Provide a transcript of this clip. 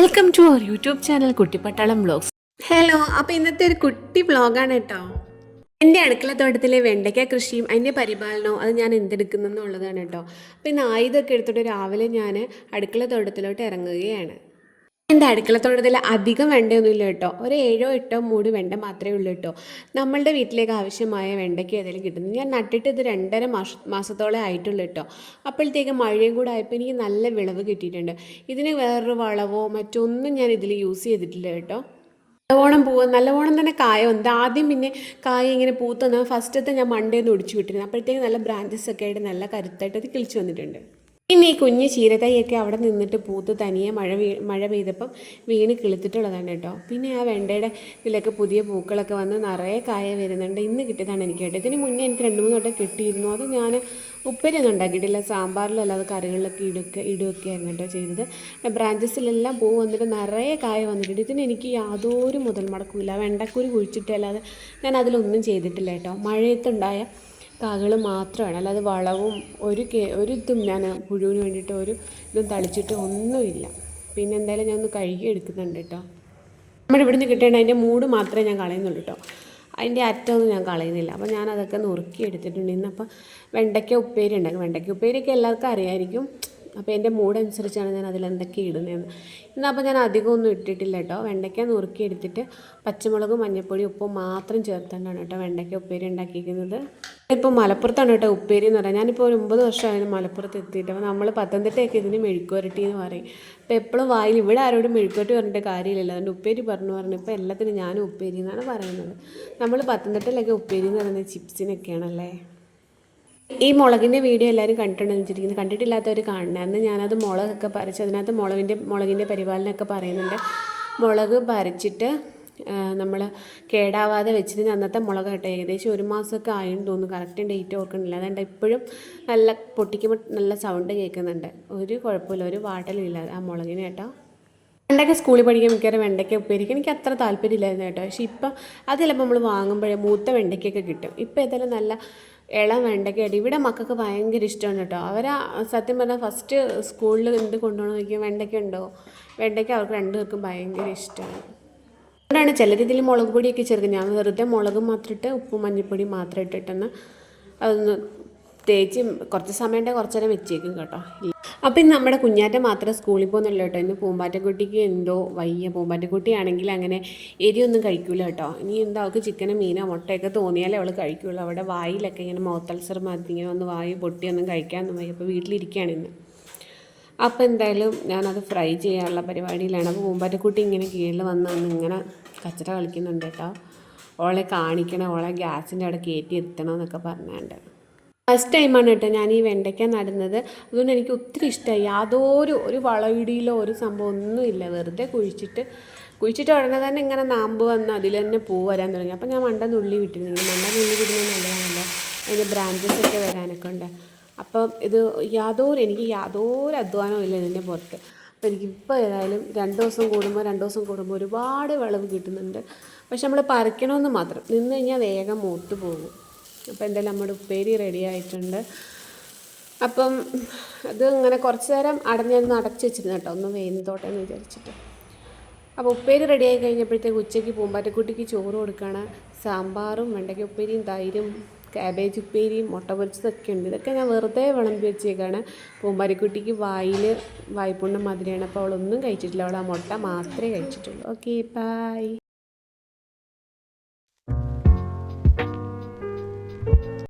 Welcome to our YouTube channel Kuttippattalam vlogs hello അപ്പോൾ ഇന്നത്തെ ഒരു കുട്ടി വ്ളോഗാണ് കേട്ടോ. എന്റെ അടുക്കള തോട്ടത്തിലെ വെണ്ടയ്ക്ക കൃഷിയും അതിന്റെ പരിപാലനവും അത് ഞാൻ എന്തെടുക്കുന്നെന്നുള്ളതാണ് കേട്ടോ. അപ്പോൾ ഇന്ന് ആയുധമൊക്കെ എടുത്തിട്ട് രാവിലെ ഞാൻ അടുക്കള തോട്ടത്തിലോട്ട് ഇറങ്ങുകയാണ്. എന്റെ അടുക്കളത്തോട്ടത്തിൽ അധികം വെണ്ടയൊന്നുമില്ല കേട്ടോ. ഒരു ഏഴോ എട്ടോ മൂട് വെണ്ട മാത്രമേ ഉള്ളൂ കേട്ടോ. നമ്മളുടെ വീട്ടിലേക്ക് ആവശ്യമായ വെണ്ടയ്ക്ക് ഏതെങ്കിലും കിട്ടുന്നു ഞാൻ നട്ടിട്ട് ഇത് രണ്ടര മാസ മാസത്തോളം ആയിട്ടുള്ളൂ കേട്ടോ. അപ്പോഴത്തേക്ക് മഴയും കൂടെ ആയപ്പോൾ എനിക്ക് നല്ല വിളവ് കിട്ടിയിട്ടുണ്ട്. ഇതിന് വേറൊരു വളവോ മറ്റൊന്നും ഞാൻ ഇതിൽ യൂസ് ചെയ്തിട്ടില്ല കേട്ടോ. നല്ലവണ്ണം പൂവ് നല്ലവണ്ണം തന്നെ കായ? ഉണ്ട് ആദ്യം പിന്നെ കായ ഇങ്ങനെ പൂത്തുന്ന ഫസ്റ്റത്തെ ഞാൻ മണ്ടേന്ന് ഒടിച്ചു വിട്ടിരുന്നു അപ്പോഴത്തേക്ക് നല്ല ബ്രാഞ്ചസ് ഒക്കെ ആയിട്ട് നല്ല കരുത്തായിട്ട് അത് കിളിച്ചു വന്നിട്ടുണ്ട്. പിന്നെ ഈ കുഞ്ഞ് ചീരക്കൈയൊക്കെ അവിടെ നിന്നിട്ട് പൂത്ത് തനിയെ മഴ വീ മഴ പെയ്തപ്പം വീണ് കിളുത്തിട്ടുള്ളതാണ് കേട്ടോ. പിന്നെ ആ വെണ്ടയുടെ ഇതിലൊക്കെ പുതിയ പൂക്കളൊക്കെ വന്ന് നിറയെ കായ വരുന്നുണ്ട്. ഇന്ന് കിട്ടിയതാണ് എനിക്ക് കേട്ടോ. ഇതിന് മുന്നേ എനിക്ക് രണ്ട് മൂന്ന് വട്ടം കിട്ടിയിരുന്നു. അത് ഞാൻ ഉപ്പേരിയൊന്നും ഉണ്ടാക്കിയിട്ടില്ല. സാമ്പാറിലല്ലാതെ കറികളിലൊക്കെ ഇടുക ഇടുകയൊക്കെ ആയിരുന്നു കേട്ടോ ചെയ്തത്. ബ്രാഞ്ചസിലെല്ലാം പൂ വന്നിട്ട് നിറയെ കായ വന്നിട്ടുണ്ട്. ഇതിന് എനിക്ക് യാതൊരു മുതൽ മുടക്കില്ല വെണ്ടക്കൂരി കുഴിച്ചിട്ടല്ലാതെ ഞാൻ അതിലൊന്നും ചെയ്തിട്ടില്ല കേട്ടോ. മഴയത്തുണ്ടായ കാകൾ മാത്രമാണ്. അല്ലാതെ വളവും ഒരു കേ ഒരു ഇതും ഞാൻ പുഴുവിന് വേണ്ടിയിട്ട് ഒരു ഇതും തളിച്ചിട്ട് ഒന്നുമില്ല. പിന്നെ എന്തായാലും ഞാൻ ഒന്ന് കഴുകി എടുക്കുന്നുണ്ട് കേട്ടോ. നമ്മുടെ ഇവിടുന്ന് കിട്ടേണ്ട അതിന്റെ മൂട് മാത്രമേ ഞാൻ കളയുന്നുള്ളൂ കേട്ടോ. അതിന്റെ അറ്റമൊന്നും ഞാൻ കളയുന്നില്ല. അപ്പോൾ ഞാൻ അതൊക്കെ നുറുക്കി എടുത്തിട്ടുണ്ട്. ഇന്നപ്പോൾ വെണ്ടയ്ക്ക ഉപ്പേരി ഉണ്ടാക്കും വെണ്ടയ്ക്ക ഉപ്പേരിയൊക്കെ എല്ലാവർക്കും അറിയായിരിക്കും. അപ്പോൾ എന്റെ മൂഡ് അനുസരിച്ചാണ് ഞാൻ അതിലെന്തൊക്കെ ഇടുന്നതെന്ന്. ഇന്ന് അപ്പോൾ ഞാൻ അധികമൊന്നും ഇട്ടിട്ടില്ല കേട്ടോ. വെണ്ടയ്ക്ക നുറുക്കി എടുത്തിട്ട് പച്ചമുളകും മഞ്ഞൾപ്പൊടി ഉപ്പും മാത്രം ചേർത്തുകൊണ്ടാണ് കേട്ടോ വെണ്ടയ്ക്ക ഉപ്പേരി ഉണ്ടാക്കിയിരിക്കുന്നത്. ഇപ്പോൾ മലപ്പുറത്താണ് കേട്ടോ ഉപ്പേരി എന്ന് പറയുന്നത്. ഞാനിപ്പോൾ ഒരു ഒമ്പത് വർഷമായിരുന്നു മലപ്പുറത്ത് എത്തിയിട്ട്. അപ്പോൾ നമ്മൾ പത്തനംതിട്ടയൊക്കെ ഇതിന് മെഴുക്കുവരട്ടി എന്ന് പറയും. അപ്പോൾ എപ്പോഴും വായിൽ ഇവിടെ ആരോടും മെഴുക്കുവരട്ടി പറഞ്ഞിട്ട് കാര്യമില്ലല്ലോ. അതുകൊണ്ട് ഉപ്പേരി പറഞ്ഞു പറഞ്ഞു. ഇപ്പോൾ എല്ലാത്തിനും ഞാനും ഉപ്പേരി എന്നാണ് പറയുന്നത്. നമ്മൾ പത്തനംതിട്ടയിലൊക്കെ ഉപ്പേരി എന്ന് പറയുന്നത് ചിപ്സിനൊക്കെയാണല്ലേ? ഈ മുളകിന്റെ വീഡിയോ എല്ലാവരും കണ്ടിട്ടുണ്ടെന്ന് വെച്ചിരിക്കുന്നത് കണ്ടിട്ടില്ലാത്തവർ കാണണം. അന്ന് ഞാനത് മുളകൊക്കെ പറിച്ച് അതിനകത്ത് മുളകിന്റെ മുളകിന്റെ പരിപാലനമൊക്കെ പറയുന്നുണ്ട്. മുളക് പറിച്ചിട്ട് നമ്മൾ കേടാവാതെ വെച്ചിട്ട് അന്നത്തെ മുളക് കേട്ടോ ഏകദേശം ഒരു മാസമൊക്കെ ആയെന്ന് തോന്നുന്നു. കറക്റ്റ് ഡേറ്റ് ഓർക്കുന്നില്ല. അതുകൊണ്ട് ഇപ്പോഴും നല്ല പൊട്ടിക്കുമ്പോൾ നല്ല സൗണ്ട് കേൾക്കുന്നുണ്ട്. ഒരു കുഴപ്പമില്ല. ഒരു വാട്ടലും ഇല്ല ആ മുളകിന് കേട്ടോ. വെണ്ടയ്ക്ക സ്കൂളിൽ പഠിക്കാൻ മിക്കവാറും വെണ്ടയ്ക്ക ഉപ്പേരിക്കും എനിക്ക് അത്ര താല്പര്യമില്ലായിരുന്നു കേട്ടോ. പക്ഷേ ഇപ്പം അത് ചിലപ്പോൾ നമ്മൾ വാങ്ങുമ്പോഴേ മൂത്ത വെണ്ടയ്ക്കൊക്കെ കിട്ടും. ഇപ്പോൾ ഏതായാലും നല്ല ഇളം വെണ്ടയ്ക്കയായിട്ട് ഇവിടെ മക്കൾക്ക് ഭയങ്കര ഇഷ്ടമാണ് കേട്ടോ. അവർ സത്യം പറഞ്ഞാൽ ഫസ്റ്റ് സ്കൂളിൽ എന്ത് കൊണ്ടുപോകണം നോക്കിയാൽ വെണ്ടയ്ക്ക ഉണ്ടോ? വെണ്ടയ്ക്ക അവർക്ക് രണ്ടുപേർക്കും ഭയങ്കര ഇഷ്ടമാണ്. അതുകൊണ്ടാണ് ചില രീതിയിൽ മുളക് പൊടിയൊക്കെ ചേർക്കുന്നത്. ഞാൻ വെറുതെ മുളക് മാത്രം ഇട്ട് ഉപ്പും മഞ്ഞൾപ്പൊടി മാത്രം ഇട്ടിട്ടൊന്ന് അതൊന്ന് തേച്ച് കുറച്ച് സമയം കുറച്ചേരം വെച്ചേക്കും കേട്ടോ. അപ്പം ഇന്ന് നമ്മുടെ കുഞ്ഞാറ്റ മാത്രം സ്കൂളിൽ പോകുന്നില്ല കേട്ടോ. ഇന്ന് പൂമ്പാറ്റക്കുട്ടിക്ക് എന്തോ വയ്യ. പൂമ്പാറ്റക്കുട്ടിയാണെങ്കിൽ അങ്ങനെ എരിയൊന്നും കഴിക്കില്ല കേട്ടോ. ഇനി എന്താ അവൾക്ക് ചിക്കനും മീനോ മുട്ടയൊക്കെ തോന്നിയാലേ അവൾ കഴിക്കുള്ളൂ. അവിടെ വായിലൊക്കെ ഇങ്ങനെ മോത്തൽസർ മാറ്റി ഇങ്ങനെ ഒന്ന് വായി പൊട്ടിയൊന്നും കഴിക്കാനൊന്നും വയ്യ. അപ്പോൾ വീട്ടിലിരിക്കുകയാണ് ഇന്ന്. അപ്പോൾ എന്തായാലും ഞാനത് ഫ്രൈ ചെയ്യാനുള്ള പരിപാടിയിലാണ്. അപ്പോൾ പൂമ്പാറ്റക്കുട്ടി ഇങ്ങനെ കീഴിൽ വന്ന് ഇങ്ങനെ കച്ചറ കളിക്കുന്നുണ്ട് കേട്ടോ. ഓളെ കാണിക്കണം ഓളെ ഗ്യാസിന്റെ അവിടെ കയറ്റി ഇരുത്തണം എന്നൊക്കെ പറഞ്ഞുകൊണ്ട് ഫസ്റ്റ് ടൈമാണ് കേട്ടോ ഞാൻ ഈ വെണ്ടയ്ക്ക നടുന്നത്. അതുകൊണ്ട് എനിക്ക് ഒത്തിരി ഇഷ്ടമായി യാതൊരു ഒരു വളവിടിയിലോ ഒരു സംഭവം ഒന്നുമില്ല വെറുതെ കുഴിച്ചിട്ട് കുഴിച്ചിട്ട് ഉടനെ തന്നെ ഇങ്ങനെ നാമ്പ് വന്ന് അതിൽ തന്നെ പൂ വരാൻ തുടങ്ങി. അപ്പോൾ ഞാൻ മണ്ട നുള്ളി വിട്ടിരുന്നു. മണ്ട നുള്ളി വിടുന്നത് നല്ലതാണല്ലോ. അതിന്റെ ബ്രാഞ്ചസ് ഒക്കെ വരാനൊക്കെ ഉണ്ട്. അപ്പം ഇത് യാതൊരു എനിക്ക് യാതൊരു അധ്വാനവും ഇല്ല ഇതിന്റെ പുറത്ത്. അപ്പോൾ എനിക്കിപ്പോൾ ഏതായാലും രണ്ട് ദിവസം കൂടുമ്പോൾ രണ്ട് ദിവസം കൂടുമ്പോൾ ഒരുപാട് വിളവ് കിട്ടുന്നുണ്ട്. പക്ഷെ നമ്മൾ പറിക്കണമെന്ന് മാത്രം. നിന്ന് കഴിഞ്ഞാൽ വേഗം മൂത്ത് പോകും. അപ്പോൾ എന്തായാലും നമ്മുടെ ഉപ്പേരി റെഡി ആയിട്ടുണ്ട്. അപ്പം അത് ഇങ്ങനെ കുറച്ച് നേരം അടഞ്ഞൊന്ന് അടച്ചു വെച്ചിരുന്നു കേട്ടോ. ഒന്ന് വേന്തോട്ടെ എന്ന് വിചാരിച്ചിട്ട്. അപ്പോൾ ഉപ്പേരി റെഡി ആയി കഴിഞ്ഞപ്പോഴത്തേക്ക് ഉച്ചയ്ക്ക് പൂമ്പാറ്റക്കുട്ടിക്ക് ചോറ് കൊടുക്കുകയാണ് സാമ്പാറും വെണ്ടയ്ക്ക ഉപ്പേരിയും തൈരും കാബേജ് ഉപ്പേരിയും മുട്ട പൊരിച്ചതൊക്കെ ഉണ്ട്. ഇതൊക്കെ ഞാൻ വെറുതെ വിളമ്പി വെച്ചേക്കാണ്. പൂമ്പാരിക്കുട്ടിക്ക് വായിൽ വായ്പുണ്ണം മാതിരിയാണ്. അപ്പോൾ അവളൊന്നും കഴിച്ചിട്ടില്ല. അവൾ ആ മുട്ട മാത്രമേ കഴിച്ചിട്ടുള്ളൂ. Okay bye